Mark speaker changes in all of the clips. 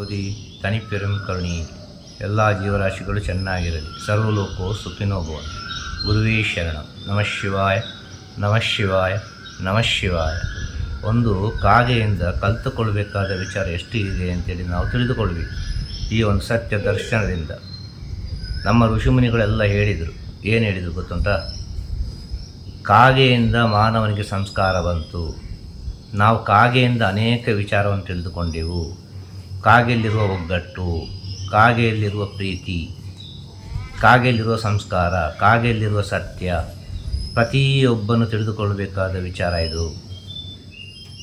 Speaker 1: ಓದಿ ತನಿಪೆರುಂ ಕರುಣಿ, ಎಲ್ಲ ಜೀವರಾಶಿಗಳು ಚೆನ್ನಾಗಿರಲಿ. ಸರ್ವಲೋಕವು ಸುಖಿನೋಗುವ ಗುರುವೇ ಶರಣ. ನಮಃ ಶಿವಾಯ ನಮಃ ಶಿವಾಯ ನಮಃ ಶಿವಾಯ. ಒಂದು ಕಾಗೆಯಿಂದ ಕಲಿತುಕೊಳ್ಬೇಕಾದ ವಿಚಾರ ಎಷ್ಟು ಇದೆ ಅಂತೇಳಿ ನಾವು ತಿಳಿದುಕೊಳ್ಬೇಕು. ಈ ಒಂದು ಸತ್ಯ ದರ್ಶನದಿಂದ. ನಮ್ಮ ಋಷಿಮುನಿಗಳೆಲ್ಲ ಹೇಳಿದರು. ಏನು ಹೇಳಿದರು ಗೊತ್ತುಂಟ? ಕಾಗೆಯಿಂದ ಮಾನವನಿಗೆ ಸಂಸ್ಕಾರ ಬಂತು. ನಾವು ಕಾಗೆಯಿಂದ ಅನೇಕ ವಿಚಾರವನ್ನು ತಿಳಿದುಕೊಂಡೆವು. ಕಾಗೆಯಲ್ಲಿರುವ ಒಗ್ಗಟ್ಟು, ಕಾಗೆಯಲ್ಲಿರುವ ಪ್ರೀತಿ, ಕಾಗೆಯಲ್ಲಿರುವ ಸಂಸ್ಕಾರ, ಕಾಗೆಯಲ್ಲಿರುವ ಸತ್ಯ, ಪ್ರತಿಯೊಬ್ಬನು ತಿಳಿದುಕೊಳ್ಳಬೇಕಾದ ವಿಚಾರ ಇದು.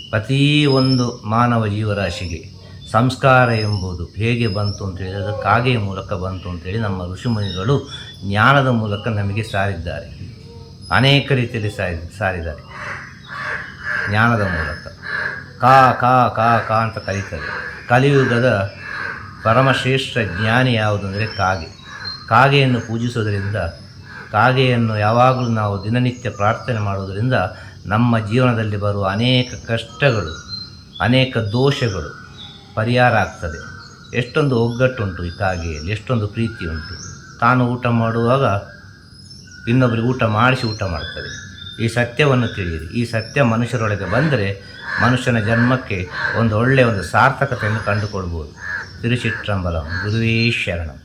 Speaker 1: ಪ್ರತಿ ಒಂದು ಮಾನವ ಜೀವರಾಶಿಗೆ ಸಂಸ್ಕಾರ ಎಂಬುದು ಹೇಗೆ ಬಂತು ಅಂತೇಳಿ ಅದು ಕಾಗೆಯ ಮೂಲಕ ಬಂತು ಅಂತೇಳಿ ನಮ್ಮ ಋಷಿಮುನಿಗಳು ಜ್ಞಾನದ ಮೂಲಕ ನಮಗೆ ಸಾರಿದ್ದಾರೆ. ಅನೇಕ ರೀತಿಯಲ್ಲಿ ಸಾರಿ, ಸಾರಿದ್ದಾರೆ. ಜ್ಞಾನದ ಮೂಲಕ. ಕಾ ಕಾ ಕಾ ಕಾ ಅಂತ ಕರೀತಾರೆ ಕಲಿಯುಗದ ಪರಮಶ್ರೇಷ್ಠ ಜ್ಞಾನಿ ಯಾವುದಂದರೆ ಕಾಗೆ. ಕಾಗೆಯನ್ನು ಪೂಜಿಸೋದರಿಂದ ಕಾಗೆಯನ್ನು ಯಾವಾಗಲೂ ನಾವು ದಿನನಿತ್ಯ ಪ್ರಾರ್ಥನೆ ಮಾಡುವುದರಿಂದ ನಮ್ಮ ಜೀವನದಲ್ಲಿ ಬರುವ ಅನೇಕ ಕಷ್ಟಗಳು, ಅನೇಕ ದೋಷಗಳು ಪರಿಹಾರ ಆಗ್ತದೆ. ಎಷ್ಟೊಂದು ಒಗ್ಗಟ್ಟುಂಟು ಈ ಕಾಗೆಯಲ್ಲಿ, ಎಷ್ಟೊಂದು ಪ್ರೀತಿ ಉಂಟು. ತಾನು ಊಟ ಮಾಡುವಾಗ ಇನ್ನೊಬ್ಬರಿಗೆ ಊಟ ಮಾಡಿಸಿ ಊಟ ಮಾಡ್ತದೆ. ಈ ಸತ್ಯವನ್ನು ತಿಳಿಯಿರಿ. ಈ ಸತ್ಯ ಮನುಷ್ಯರೊಳಗೆ ಬಂದರೆ ಮನುಷ್ಯನ ಜನ್ಮಕ್ಕೆ ಒಂದು ಒಳ್ಳೆಯ ಒಂದು ಸಾರ್ಥಕತೆಯನ್ನು ಕಂಡುಕೊಳ್ಬೋದು ತಿರುಚಿತ್ರಂಬಲಂ ಗುರುವೇ ಶರಣಂ.